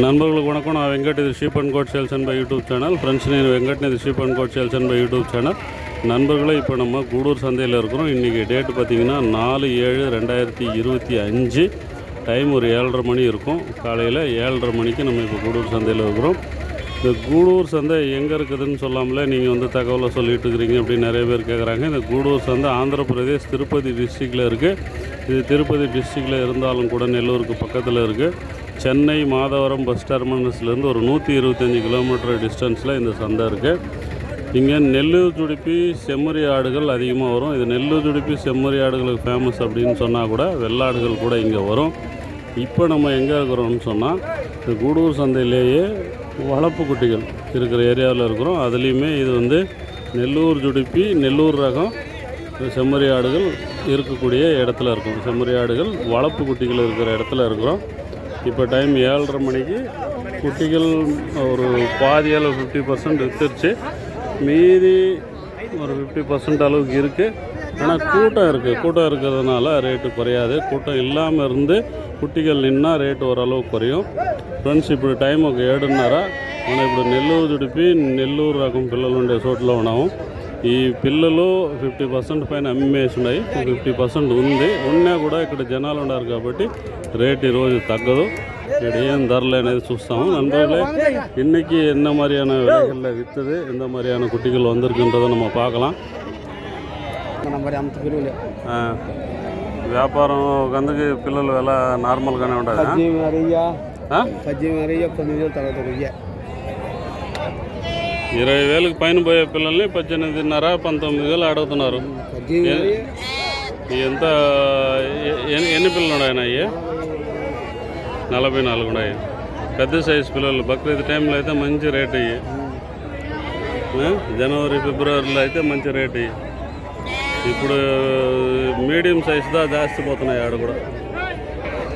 நண்பர்களுக்கு வணக்கம். நான் வெங்கட் இது sheep and goat sales and buy YouTube channel. Friends நீர் வெங்கட் இது sheep and goat sales and buy YouTube channel. நண்பர்களே இப்போ நம்ம கூடூர் சந்தையில் இருக்கிறோம். இன்றைக்கி டேட் பார்த்தீங்கன்னா நாலு ஏழு ரெண்டாயிரத்தி இருபத்தி அஞ்சு. டைம் ஒரு ஏழரை மணி இருக்கும். காலையில் ஏழரை மணிக்கு நம்ம இப்போ கூடூர் சந்தையில் இருக்கிறோம். இந்த கூடூர் சந்தை எங்கே இருக்குதுன்னு சொல்லாமலே நீங்கள் வந்து தகவலை சொல்லிட்டு இருக்கிறீங்க அப்படின்னு நிறைய பேர் கேட்குறாங்க இந்த கூடூர் சந்தை ஆந்திரப்பிரதேஷ் திருப்பதி டிஸ்ட்ரிக்டில் இருக்குது இது திருப்பதி டிஸ்ட்ரிக்டில் இருந்தாலும் கூட நெல்லூருக்கு பக்கத்தில் இருக்குது சென்னை மாதவரம் பஸ் டெர்மினஸ்லேருந்து ஒரு நூற்றி இருபத்தஞ்சி கிலோமீட்டர் டிஸ்டன்ஸில் இந்த சந்தை இருக்குது இங்கே நெல்லூர் துடுப்பி செம்மறி ஆடுகள் அதிகமாக வரும். இது நெல்லூர் துடுப்பி செம்மறி ஆடுகளுக்கு ஃபேமஸ் அப்படின்னு சொன்னால் கூட வெள்ளாடுகள் கூட இங்கே வரும். இப்போ நம்ம எங்கே இருக்கிறோம்னு சொன்னால் இந்த கூடூர் சந்தையிலேயே வளர்ப்பு குட்டிகள் இருக்கிற ஏரியாவில் இருக்கிறோம். அதுலேயுமே இது வந்து நெல்லூர் துடுப்பி நெல்லூர் ரகம் செம்மறி ஆடுகள் இருக்கக்கூடிய இடத்துல இருக்கும். செம்மறி ஆடுகள் வளர்ப்பு குட்டிகள் இருக்கிற இடத்துல இருக்கிறோம். இப்போ டைம் ஏழரை மணிக்கு குட்டிகள் ஒரு பாதி அளவு ஃபிஃப்டி பர்சன்ட் வித்துருச்சு மீதி ஒரு ஃபிஃப்டி பர்சன்ட் அளவுக்கு இருக்குது ஆனால் கூட்டம் இருக்குது கூட்டம் இருக்கிறதுனால ரேட்டு குறையாது கூட்டம் இல்லாமல் இருந்து குட்டிகள் நின்னா ரேட்டு ஓரளவு குறையும் ఫ్రెండ్స్ ఇప్పుడు టైం ఒక ఏడున్నర మనం ఇప్పుడు నెల్లూరు చుడిపి నెల్లూరు రకం పిల్లలు ఉండే చోట్ల ఉన్నాము ఈ పిల్లలు ఫిఫ్టీ పర్సెంట్ పైన అమ్మేసి ఉన్నాయి ఫిఫ్టీ పర్సెంట్ ఉంది ఉన్నా కూడా ఇక్కడ జనాలు ఉన్నారు కాబట్టి రేట్ ఈరోజు తగ్గదు ఇక్కడ ఏం ధరలు అనేది చూస్తాము நண்பர்களே இன்னைக்கு என்ன மாதிரியான விலைகளில் விற்றுது எந்த மாதிரியான குட்டிகள் வந்திருக்குன்றதை நம்ம பார்க்கலாம் మన మరి అంత విలువలే ఆ, వ్యాపారం గందుకి పిల్లలు ఎలా నార్మల్గానే ఉంటుంది పద్దెనిమిది అరయ్యా పద్దెనిమిది అరయ్యా తొమ్మిది వేలు తర్వాత వెయ్యి ఇరవై వేలకు పైన పోయే పిల్లల్ని పద్దెనిమిదిన్నర పంతొమ్మిది వేలు అడుగుతున్నారు పద్దెనిమిది అరయ్య ఎంత ఎ- ఎన్ని ఎన్ని పిల్లలు ఉన్నాయి అయ్యి నలభై నాలుగున్నాయి పెద్ద సైజు పిల్లలు బక్రీద్ టైంలో అయితే మంచి రేట్ ఇవి జనవరి ఫిబ్రవరిలో అయితే మంచి రేట్ ఇవి ఇప్పుడు மீடியம் சைஸ் தான் ஜாஸ்தி போத்தினா ஆடு கூட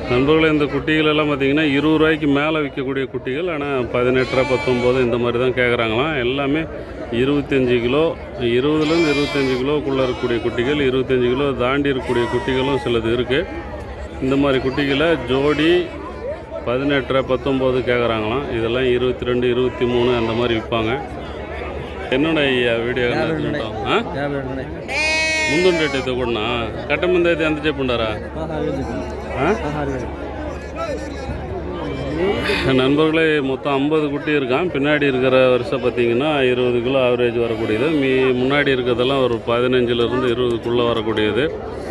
நண்பர்களே இந்த குட்டிகளெல்லாம் பார்த்தீங்கன்னா இருபது ரூபாய்க்கு மேலே விற்கக்கூடிய குட்டிகள் ஆனால் பதினெட்டு பத்தொம்போது இந்த மாதிரி தான் கேட்குறாங்களாம் எல்லாமே இருபத்தஞ்சி கிலோ இருபதுலேருந்து இருபத்தஞ்சி கிலோக்குள்ளே இருக்கக்கூடிய குட்டிகள் இருபத்தஞ்சி கிலோ தாண்டி இருக்கக்கூடிய குட்டிகளும் சிலது இருக்குது இந்த மாதிரி குட்டிகளை ஜோடி பதினெட்டரை பத்தொம்போது கேட்குறாங்களாம் இதெல்லாம் இருபத்தி ரெண்டு இருபத்தி மூணு அந்த மாதிரி விற்பாங்க என்னோட ஐயா వీడియో ఆ? యాభై రెండు ఉన్నాయి ముందుండేటైతే కూడా కట్ట ముందు అయితే ఎంత చెప్పుండారా పదహారు వేలు చెప్పండి ஆ? పదహారు వేలు நண்பர்களே மொத்தம் ஐம்பது குட்டி இருக்கான் பின்னாடி இருக்கிற வருஷம் பார்த்தீங்கன்னா இருபது கிலோ ஆவரேஜ் வரக்கூடியது மீ முன்னாடி இருக்கிறதெல்லாம் ஒரு பதினஞ்சுலேருந்து இருபதுக்குள்ளே வரக்கூடியது அஹ்,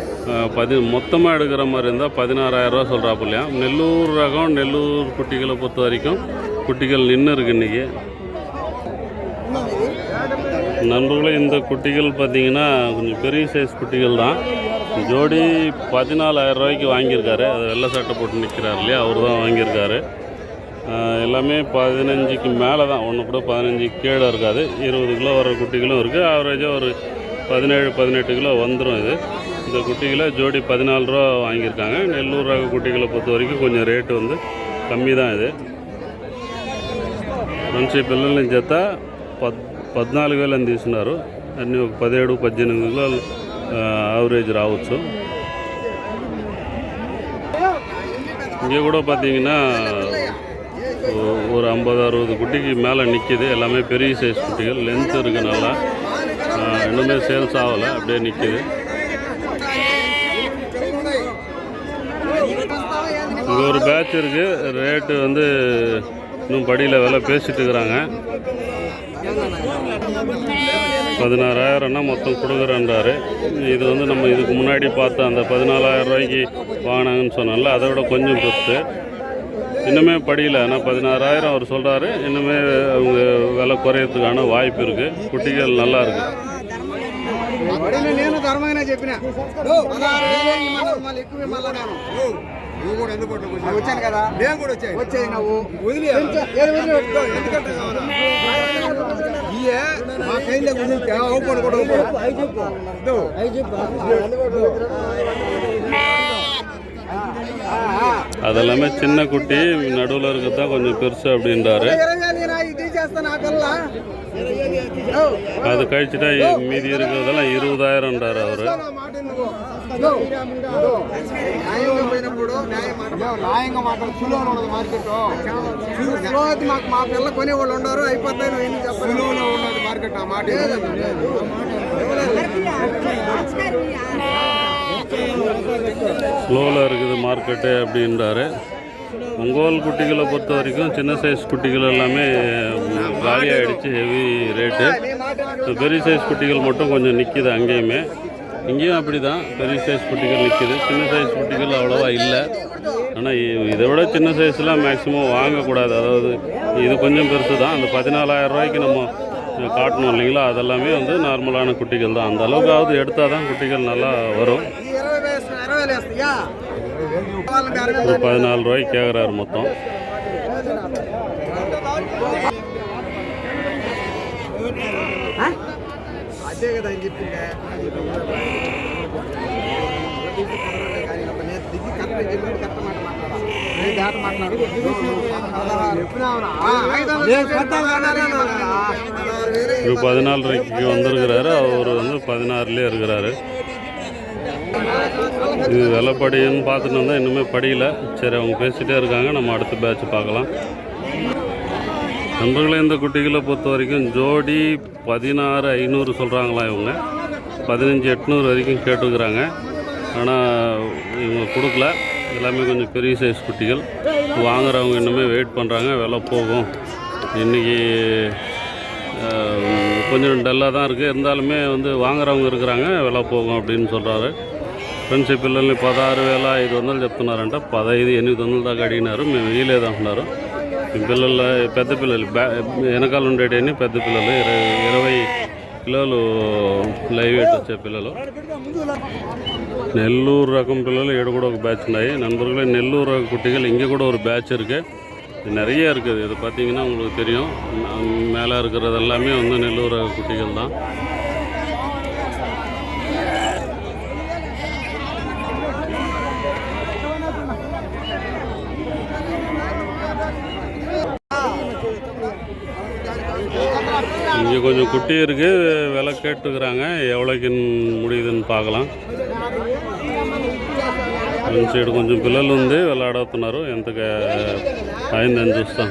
பதி மொத்தமாக எடுக்கிற மாதிரி இருந்தால் பதினாறாயிரரூவா சொல்கிறாப்புலையா நெல்லூர் ரகம் நெல்லூர் குட்டிகளை பொறுத்த வரைக்கும் குட்டிகள் நின்று இருக்கு இன்றைக்கி நண்பர்களே இந்த குட்டிகள் பார்த்தீங்கன்னா கொஞ்சம் பெரிய சைஸ் குட்டிகள் தான். ஜோடி பதினாலாயிரம் ரூபாய்க்கு வாங்கியிருக்காரு. அது வெள்ளை சட்டை போட்டு நிற்கிறார் இல்லையா? அவர் தான் வாங்கியிருக்காரு. எல்லாமே பதினஞ்சுக்கு மேலே தான். ஒன்று கூட பதினஞ்சு கீழே இருக்காது. இருபது கிலோ வர குட்டிகளும் இருக்குது ஆவரேஜாக ஒரு பதினேழு பதினெட்டு கிலோ வந்துடும் இது. இந்த குட்டிகளை ஜோடி பதினாலு ரூபா வாங்கியிருக்காங்க நெல்லூர் ரக குட்டிகளை பொறுத்த வரைக்கும் கொஞ்சம் ரேட்டு வந்து కమ్మి தான் ఇది మంచి పిల్లల్ని జత పద్ పద్నాలుగు వేలు అని తీసుకున్నారు అన్నీ ఒక పదిహేడు పద్దెనిమిది కిలోలు ஆவரேஜ் రావచ్చు இங்கே கூட பார்த்தீங்கன்னா ஒ- ஒரு ஐம்பது அறுபது குட்டிக்கு மேலே நிற்கிது எல்லாமே பெரிய சைஸ் குட்டிகள் லென்த் இருக்கு நல்லா ஆ, இன்னுமே சேல்ஸ் ஆகலை அப்படியே நிற்கிது இங்கே ஒரு பேட்ச் இருக்குது ரேட்டு வந்து இன்னும் படியில் விலை பேசிட்டு இருக்கிறாங்க பதினாறாயிரம்னா மொத்தம் கொடுக்குறேன்றாரு இது வந்து நம்ம இதுக்கு முன்னாடி பார்த்த அந்த பதினாலாயிரம் ரூபாய்க்கு வாங்கினாங்கன்னு சொன்னோம்ல அதை விட கொஞ்சம் பெருசு இன்னுமே படியல ஆனால் பதினாறாயிரம் அவர் சொல்கிறாரு இன்னுமே அவங்க விலை குறையறதுக்கான வாய்ப்பு இருக்குது குட்டிகள் நல்லா இருக்குது నేను ధర్మంగానే చెప్పిన పదహారు వేలు ఈ మళ్ళీ మళ్ళీ ఎక్కువ మళ్ళీ నేను నువ్వు కూడా ఎందుకు వచ్చాను కదా నేను కూడా వచ్చాను వచ్చేది నువ్వు వదిలే ఎందుకంటే ఇయే మా కైలో వదిలితే ఓపెన్ కూడా அதெல்லாமே சின்ன குட்டி நடுவில் இருக்கிறது தான் கொஞ்சம் பெருசு அப்படின்றாரு ఇరవై వేలు ఇది చేస్తాను ఆ పిల్ల அது கழிச்சுட்டா மீதி இருக்கிறதெல்லாம் இருபதாயிரம்ன்றார் அவர் న్యాయంగా పోయినప్పుడు న్యాయం మాట న్యాయంగా మాట్లాడు సులువులో ఉన్నది మార్కెట్ సులువు అయితే మాకు మా పిల్ల కొనేవాళ్ళు ఉండరు అయిపోతాయి నువ్వు ఎన్ని చెప్పాలి సులువులో ఉన్నది మార్కెట్ ఆ మాట ஸ்லோவில் இருக்குது மார்க்கெட்டு அப்படின்றாரு ஒங்கோல் குட்டிகளை பொறுத்த வரைக்கும் சின்ன சைஸ் குட்டிகள் எல்லாமே காலியாகிடுச்சு ஹெவி ரேட்டு பெரிய சைஸ் குட்டிகள் மட்டும் கொஞ்சம் நிற்கிது அங்கேயுமே. இங்கேயும் அப்படி தான் பெரிய சைஸ் குட்டிகள் நிற்கிது சின்ன சைஸ் குட்டிகள் அவ்வளோவா இல்லை. ஆனால் இதை விட சின்ன சைஸ்லாம் மேக்ஸிமம் வாங்கக்கூடாது. அதாவது இது கொஞ்சம் பெருசு தான் அந்த பதினாலாயிரம் ரூபாய்க்கு நம்ம காட்டணும் இல்லைங்களா? அதெல்லாமே வந்து நார்மலான குட்டிகள் தான். அந்த அளவுக்காவது எடுத்தால் தான் குட்டிகள் நல்லா வரும். ஒரு பதினாலு ரூபாய்க்கு கேட்குறாரு மொத்தம். இப்போ பதினாலு ரூபாய்க்கு வந்திருக்கிறாரு. அவர் வந்து பதினாறுலேயே இருக்கிறாரு. இது விலை படின்னு பார்த்துட்டு இருந்தால் இன்னுமே படியில. சரி அவங்க பேசிகிட்டே இருக்காங்க. நம்ம அடுத்த பேட்ச் பார்க்கலாம். நண்பர்களே இந்த குட்டிகளை பொறுத்த வரைக்கும் ஜோடி பதினாறு ஐநூறு சொல்கிறாங்களா இவங்க. பதினஞ்சு எட்நூறு வரைக்கும் கேட்டுருக்குறாங்க ஆனால் இவங்க கொடுக்கல. எல்லாமே கொஞ்சம் பெரிய சைஸ் குட்டிகள். வாங்குகிறவங்க இன்னுமே வெயிட் பண்ணுறாங்க விலை போகும். இன்றைக்கி கொஞ்சம் டல்லாக தான் இருக்குது இருந்தாலுமே வந்து வாங்குறவங்க இருக்கிறாங்க. விலை போகும் அப்படின்னு சொல்கிறாரு ఫ్రెండ్స్ ఈ పిల్లల్ని పదహారు వేల ఐదు వందలు చెప్తున్నారంట పదహైదు ఎనిమిది వందల దాకా అడిగినారు మేము వీలేదు అంటున్నారు ఈ పిల్లల పెద్ద పిల్లలు బ్యా వెనకాల ఉండేటివన్నీ పెద్ద పిల్లలు ఇరవై ఇరవై కిలోలు లైవ్ వెయిట్ వచ్చే పిల్లలు நெல்லூர் ரகம் பிள்ளைகள் ஏடு கூட ஒரு பேட்ச் ఉన్నాయి நண்பர்களே நெல்லூர் ரக குட்டிகள் இங்கே கூட ஒரு பேட்ச் இருக்குது இது நிறைய இருக்குது இது பார்த்தீங்கன்னா உங்களுக்கு தெரியும் மேலே இருக்கிறது எல்லாமே வந்து நெல்லூர் ரக குட்டிகள் தான் இங்கே கொஞ்சம் குட்டி இருக்குது விலை கேட்டுக்கிறாங்க எவ்வளோக்கு முடியுதுன்னு பார்க்கலாம் ఫ్రెండ్స్ ఇక్కడ కొంచెం పిల్లలు ఉంది వీళ్ళు ఆడుతున్నారు ఎంతగా అయిందని చూస్తాం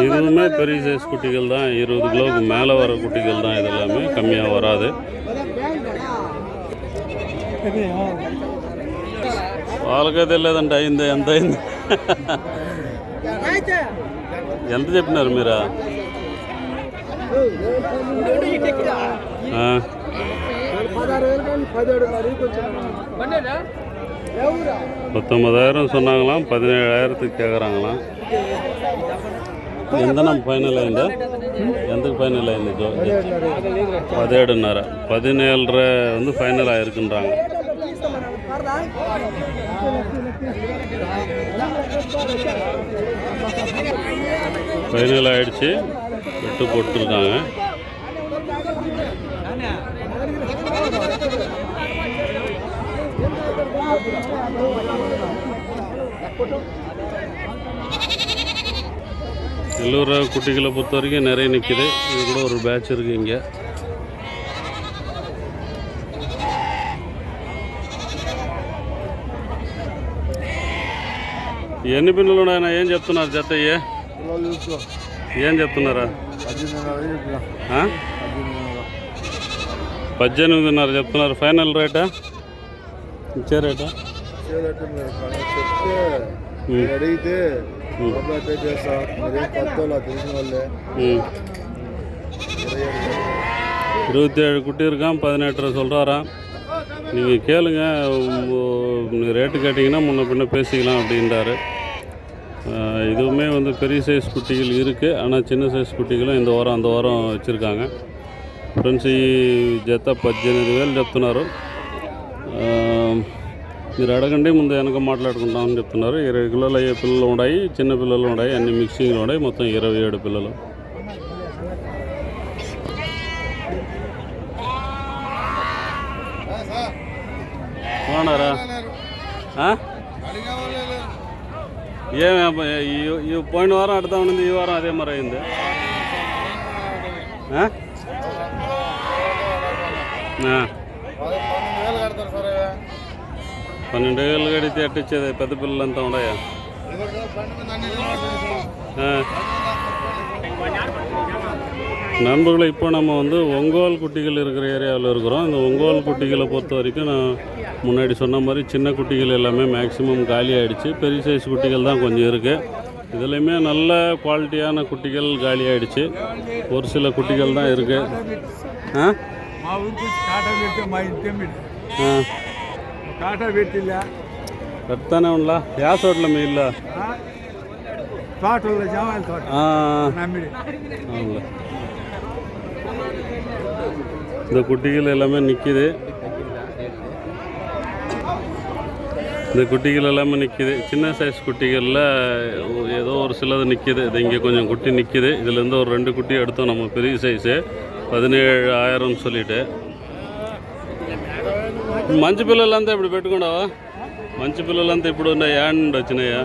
இதுவுமே பெரிய சைஸ் குட்டிகள் தான் இருபது கிலோவுக்கு மேலே வர குட்டிகள் தான் இதெல்லாமே கம்மியாக வராது వాళ్ళకే తెలియదంట అయింది ఎంత అయింది ఎంత చెప్పినారు మీరా ఆ, పదహారు వేలు కానీ పదిహేడు మరి కొంచెం பத்தொன்பதாயிரம் சொன்னாங்களாம் பதினேழாயிரத்துக்கு கேட்குறாங்களாம் ఎంత நம்ம ఫైనల్ అయిందా ఎంతకు ఫైనల్ అయింది జో పదిహేడున్నర పదినేలర வந்து ஃபைனல் ஆயிருக்குன்றாங்க ஃபைனல் ஆயிடுச்சு விட்டு போட்டுருக்காங்க எல்லூர் குட்டிகளை பொறுத்த வரைக்கும் நிறைய நிற்கிது இது கூட ஒரு பேட்ச் இருக்குது இங்கே ఎన్ని పిల్లలు ఉన్నాయన్నా ఏం చెప్తున్నారు జత ఇయ్యి? ఏం చెప్తున్నారా ఆ? పద్దెనిమిదిన్నర చెప్తున్నారు ఫైనల్ రేటా ఇచ్చే రేటా ఉమ్, అడిగితే இருபத்தி ஏழு குட்டி இருக்கான் பதினெட்டு சொல்கிறாராம் நீங்கள் கேளுங்க ரேட்டு கேட்டிங்கன்னா முன்ன பின்ன பேசிக்கலாம் அப்படின்றாரு. இதுவுமே வந்து பெரிய சைஸ் குட்டிகள் இருக்குது ஆனால் சின்ன சைஸ் குட்டிகளும் இந்த வாரம் அந்த வாரம் வச்சுருக்காங்க. ఫ్రెండ్స్ ஜெத்த జత పద్దెనిమిది వేలు చెప్తున్నారు మీరు అడగండి ముందు వెనక మాట్లాడుకుంటామని చెప్తున్నారు. ఇరవై కిలోలు అయ్యే పిల్లలు ఉన్నాయి చిన్న పిల్లలు ఉన్నాయి అన్ని మిక్సింగ్లు ఉన్నాయి మొత్తం ఇరవై ఏడు పిల్లలు. బాగున్నారా? ఆ? ఏమి ఈ పోయిన వారం అడుగుతా ఉండింది ఈ వారం అదే మరి అయింది. ఆ? పన్నెండు వేలు కడితే అట్టిచ్చేది పెద్ద పిల్లలంతా ఉన్నాయా ஆ. நண்பர்களை இப்போ நம்ம வந்து ஒங்கோல் குட்டிகள் இருக்கிற ஏரியாவில் இருக்கிறோம் இந்த ஒங்கோல் குட்டிகளை பொறுத்த வரைக்கும் நான் முன்னாடி சொன்ன மாதிரி சின்ன குட்டிகள் எல்லாமே மேக்ஸிமம் காலி ஆயிடுச்சு பெரிய சைஸ் குட்டிகள் தான் கொஞ்சம் இருக்குது இதுலேயுமே நல்ல குவாலிட்டியான குட்டிகள் காலி ஆயிடுச்சு ஒரு சில குட்டிகள் தான் இருக்குது ஆ ಕಾಟ ಬೀಳ್ತಿಲ್ಲ ಬರ್ತಾನೆ ಉಂಡ್ಲ ಯಾವ ಹೋಟ್ಲಮ್ಮ ಇಲ್ಲ ತೋಟ ಜವಾನ್ ತೋಟ இந்த குட்டிகள் எல்லாமே நிற்கிது இந்த குட்டிகள் எல்லாமே நிற்கிது சின்ன சைஸ் குட்டிகளில் ஏதோ ஒரு சிலது நிற்கிது இது இங்கே கொஞ்சம் குட்டி நிற்கிது இதுலேருந்து ஒரு ரெண்டு குட்டி எடுத்தோம் நம்ம பெரிய சைஸு பதினேழு ஆயிரம்னு சொல்லிவிட்டு మంచి పిల్లలంతా ఇప్పుడు పెట్టుకున్నావా? మంచి పిల్లలంతా ఇప్పుడు ఉన్నాయి యాడ్ వచ్చినాయా?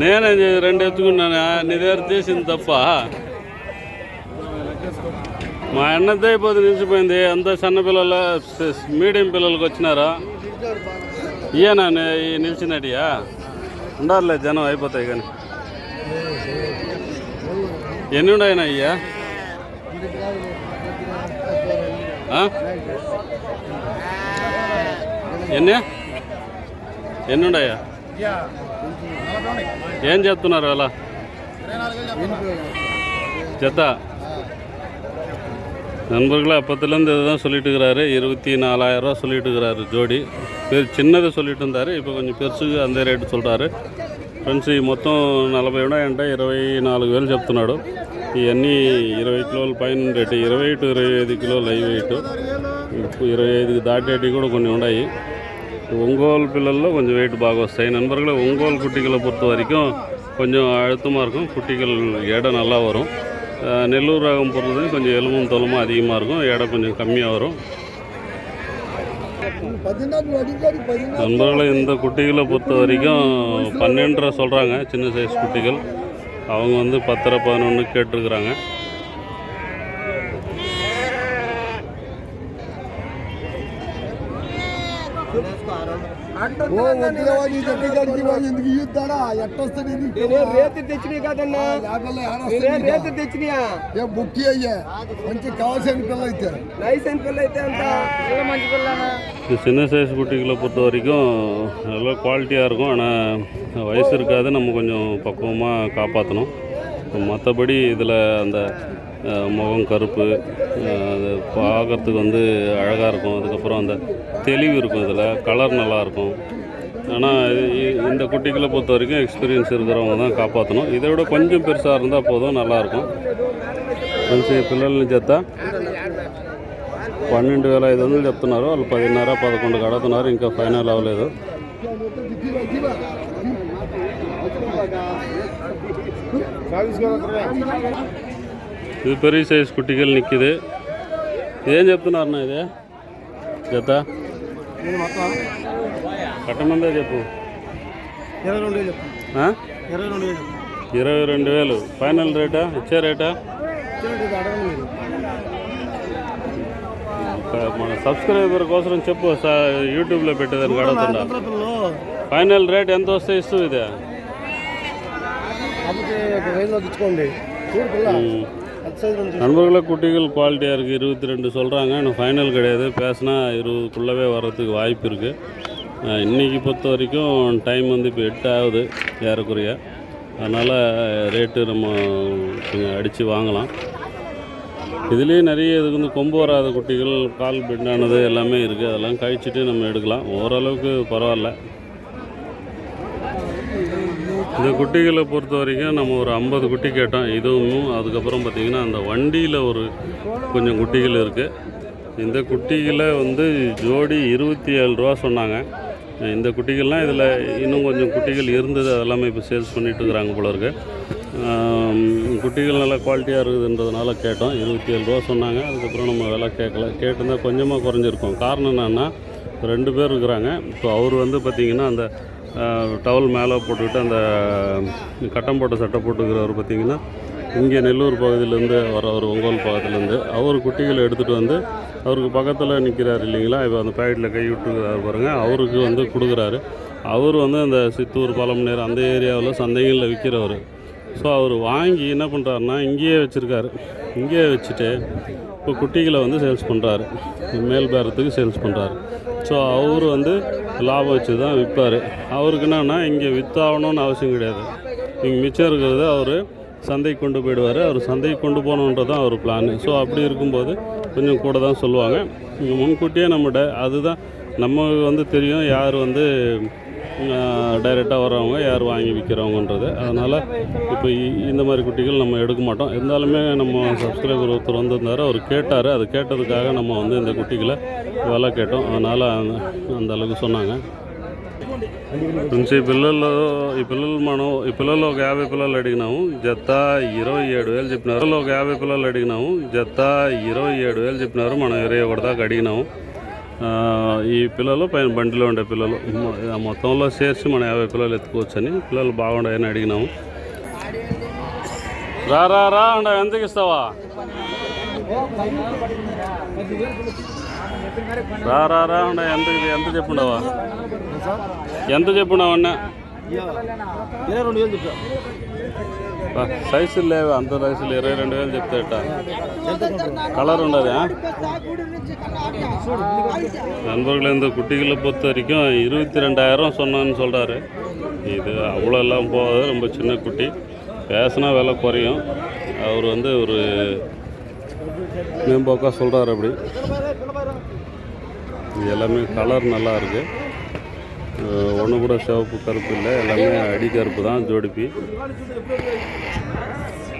నేనే రెండు ఎత్తుకున్నానా? నీ దగ్గర తీసింది తప్ప. మా అన్నదే అయిపోతే నిలిచిపోయింది. అంతా సన్న పిల్లలు మీడియం పిల్లలకి వచ్చినారా? ఇయ్యనా నిలిచినట్టుయా ఈ ఉండాలిలే జనం అయిపోతాయి కానీ. ఎన్ని ఉన్నాయినా అయ్యా ఎన్ని ఎన్ని ఉన్నాయా ఏం చెప్తున్నారు అలా ஜெத்த நண்பர்களே அப்பத்துலேருந்து இதுதான் சொல்லிட்டு இருக்கிறாரு இருபத்தி நாலாயிரரூவா சொல்லிட்டு இருக்கிறாரு ஜோடி பெரு சின்னது சொல்லிட்டு இருந்தார் இப்போ கொஞ்சம் பெருசுக்கு అందే రేటు சொல்கிறாரு ఫ్రెండ్స్ ఈ మొత్తం నలభై ఉన్నాయంటే ఇరవై నాలుగు వేలు చెప్తున్నాడు ఇవన్నీ ఇరవై కిలోల పైన రేటు ఇరవై టు ఇరవై ఐదు కిలోలు లైవ్ వెయిట్ ఇప్పుడు ఇరవై ఐదుకి దాటేటివి కూడా కొన్ని ఉన్నాయి ஒங்கோல் பிள்ளல்ல கொஞ்சம் வெயிட் பாக செய்ய நண்பர்களே ஒங்கோல் குட்டிகளை பொறுத்த வரைக்கும் கொஞ்சம் அழுத்தமாக இருக்கும். குட்டிகள் எடை நல்லா வரும். நெல்லூர் ரகம் பொறுத்தது கொஞ்சம் எலும்பும் தொலமும் அதிகமாக இருக்கும். எடை கொஞ்சம் கம்மியாக வரும். நண்பர்களை இந்த குட்டிகளை பொறுத்த வரைக்கும் பன்னெண்டரை சொல்கிறாங்க சின்ன சைஸ் குட்டிகள். அவங்க வந்து பத்தரை பதினொன்று கேட்டிருக்கிறாங்க. ఓ వద్దులేవా నీ దగ్గర గడికి పోయి ఎందుకు ఇద్దాడా ఎట్టొస్తుంది రేతి తెచ్చినాయి కదన్నా నేనే రేతి తెచ్చినాయా ఏ బుక్ అయ్యా మంచి కావాల్సిన పిల్ల అయితే లైసెన్స్ పిల్ల అయితే అంత పిల్ల మంచి పిల్లనా இது சின்ன சைஸ் குட்டிகளை பொறுத்த வரைக்கும் நல்லா குவாலிட்டியாக இருக்கும் ஆனால் வயசு இருக்காது நம்ம கொஞ்சம் பக்குவமாக காப்பாற்றணும் மற்றபடி இதில் அந்த அஹ், முகம் கருப்பு அது பார்க்குறதுக்கு வந்து அழகாக இருக்கும். அதுக்கப்புறம் அந்த தெளிவு இருக்கும் இதில். கலர் நல்லாயிருக்கும் ஆனால் இந்த குட்டிகளை பொறுத்த வரைக்கும் எக்ஸ்பீரியன்ஸ் இருக்கிறவங்க தான் காப்பாற்றணும் இதை விட கொஞ்சம் பெருசாக இருந்தால் போதும் நல்லாயிருக்கும் కొంచెం పిల్లల్ని చేత పన్నెండు వేల ఐదు వందలు చెప్తున్నారు వాళ్ళు పదిన్నర పదకొండు కడుతున్నారు ఇంకా ఫైనల్ అవ్వలేదు సాధించుకోవాలి ఇది పెరిగి సైజ్ కుట్టికలు నిక్కిది. ఏం చెప్తున్నారు నా ఇది? జత? కట్టమందే చెప్పు. ఇరవై రెండు వేలు ఫైనల్ రేటా ఇచ్చే రేటా మన సబ్స్క్రైబర్ కోసం చెప్పు యూట్యూబ్లో పెట్టేదానికి అడుగుతున్నా. ఫైనల్ రేట్ ఎంత వస్తే ఇస్తూ ఇదే? நண்பர்களை குட்டிகள் குவாலிட்டியாக இருக்குது இருபத்தி ரெண்டு சொல்கிறாங்க இன்னும் ஃபைனல் கிடையாது. பேசினா இருபதுக்குள்ளவே வர்றதுக்கு வாய்ப்பு இருக்குது இன்றைக்கி பொறுத்த வரைக்கும் டைம் வந்து இப்போ எட்டு ஆகுது ஏறக்குறைய. அதனால் ரேட்டு நம்ம அடித்து வாங்கலாம். இதுலேயே நிறைய இதுக்கு வந்து கொம்பு வராத குட்டிகள் கால் பெண்டானது எல்லாமே இருக்குது அதெல்லாம் கழிச்சிட்டு நம்ம எடுக்கலாம். ஓரளவுக்கு பரவாயில்ல. இந்த குட்டிகளை பொறுத்த வரைக்கும் நம்ம ஒரு ஐம்பது குட்டி கேட்டோம். இதுவும் அதுக்கப்புறம் பார்த்திங்கன்னா அந்த வண்டியில் ஒரு கொஞ்சம் குட்டிகள் இருக்குது இந்த குட்டிகளை வந்து ஜோடி இருபத்தி ஏழு ரூபா சொன்னாங்க. இந்த குட்டிகள்லாம் இதில் இன்னும் கொஞ்சம் குட்டிகள் இருந்தது. அதெல்லாமே இப்போ சேல்ஸ் பண்ணிட்டு இருக்கிறாங்க போல இருக்கு. குட்டிகள் நல்லா குவாலிட்டியாக இருக்குதுன்றதுனால கேட்டோம். இருபத்தி ஏழு ரூபா சொன்னாங்க. அதுக்கப்புறம் நம்ம விலை கேட்கல. கேட்டிருந்தால் கொஞ்சமாக குறைஞ்சிருக்கும். காரணம் என்னென்னா ரெண்டு பேர் இருக்கிறாங்க. இப்போ அவர் வந்து பார்த்திங்கன்னா அந்த டவல் மேலே போட்டுக்கிட்டு அந்த கட்டம் போட்ட சட்டை போட்டுக்கிறவர் பார்த்திங்கன்னா இங்கே நெல்லூர் பகுதியிலேருந்து வரவர் ஒங்கோல் பக்கத்துலேருந்து. அவர் குட்டிகளை எடுத்துகிட்டு வந்து அவருக்கு பக்கத்தில் நிற்கிறார் இல்லைங்களா? இப்போ அந்த பேக்கெட்டில் கை விட்டுருக்காரு பாருங்கள் அவருக்கு வந்து கொடுக்குறாரு. அவர் வந்து அந்த சித்தூர் பழமநேர் அந்த ஏரியாவில் சந்தைகளில் விற்கிறவர் ஸோ அவர் வாங்கி என்ன பண்ணுறாருன்னா இங்கேயே வச்சுருக்காரு. இங்கேயே வச்சுட்டு இப்போ குட்டிகளை வந்து சேல்ஸ் பண்ணுறாரு மேல் பேரத்துக்கு சேல்ஸ் பண்ணுறாரு ஸோ அவர் வந்து லாபம் வச்சு தான் விற்பார். அவருக்கு என்னென்னா இங்கே விற்றாகணும்னு அவசியம் கிடையாது. இங்கே மிச்சம் இருக்கிறத அவர் சந்தைக்கு கொண்டு போயிடுவார். அவர் சந்தைக்கு கொண்டு போகணுன்றது தான் அவர் பிளான் ஸோ அப்படி இருக்கும்போது கொஞ்சம் கூட தான் சொல்லுவாங்க. இங்கே முன்கூட்டியே நம்மகிட்ட அதுதான் நம்ம வந்து தெரியும் யார் வந்து டைரெக்டாக வர்றவங்க யார் வாங்கி விற்கிறவங்கன்றது அதனால் இப்போ இ- இந்த மாதிரி குட்டிகள் நம்ம எடுக்க மாட்டோம் இருந்தாலுமே நம்ம சப்ஸ்கிரைபர் ஒருத்தர் வந்திருந்தார் அவர் கேட்டார் அது கேட்டதுக்காக நம்ம வந்து இந்த குட்டிகளை விலை కేటం அதனால் அந்த அளவுக்கு சொன்னாங்க ఫ్రెండ్స్ ఈ పిల్లలు ఈ పిల్లలు మనం ఈ పిల్లలు ఒక యాభై పిల్లలు అడిగినాము జత ఇరవై ఏడు వేలు చెప్పినారు పిల్లలు ఒక యాభై పిల్లలు అడిగినాము జత ఇరవై ఏడు వేలు చెప్పినారు మనం ఇరవై ఒకటి దాకా అడిగినాము ఆ, ఈ పిల్లలు పైన బండిలో ఉండే పిల్లలు. మొత్తంలో చేర్చి మనం యాభై పిల్లలు ఎత్తుకోవచ్చని పిల్లలు బాగుండాయని అడిగినాము. రా రా రా అండ ఎందుకు ఇస్తావా? రా రా రా అండ ఎంత ఎంత చెప్పుండవా ఎంత చెప్పున్నావు సైజులు లేవు అంత సైజులు ఇరవై రెండు వేలు చెప్తాట கலர் ఉండదా நண்பர்கள் இந்த குட்டிகளை பொறுத்த வரைக்கும் இருபத்தி ரெண்டாயிரம் சொன்னான்னு சொல்கிறாரு இது அவ்வளோலாம் போகாது ரொம்ப சின்ன குட்டி பேசினா விலை குறையும் அவர் வந்து ஒரு மேம்போக்காக சொல்கிறாரு அப்படி இது எல்லாமே கலர் நல்லா இருக்குது ஒன்று கூட சிவப்பு கருப்பு இல்லை எல்லாமே அடி కరుపు தான் జోడిపి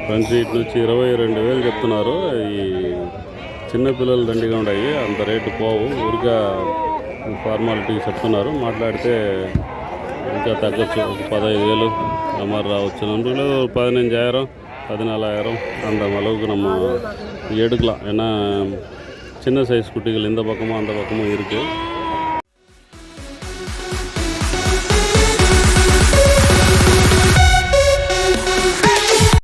ఫ్రెండ్స్ ఇటు నుంచి ఇరవై రెండు వేలు చెప్తున్నారు ఈ చిన్న పిల్లలు దండిగా ఉన్నాయి అంత రేటు పోవు ఊరిగా ఫార్మాలిటీకి చెప్తున్నారు మాట్లాడితే ఇంకా తగ్గచ్చు ఒక పదహైదు వేలు அந்த மாதிரி రావచ్చు நம்மளுக்கு ஒரு பதினஞ்சாயிரம் பதினாலாயிரம் அந்த அளவுக்கு நம்ம எடுக்கலாம் ஏன்னா சின்ன சைஸ் குட்டிகள் இந்த பக்கமும் அந்த பக்கமும் இருக்குது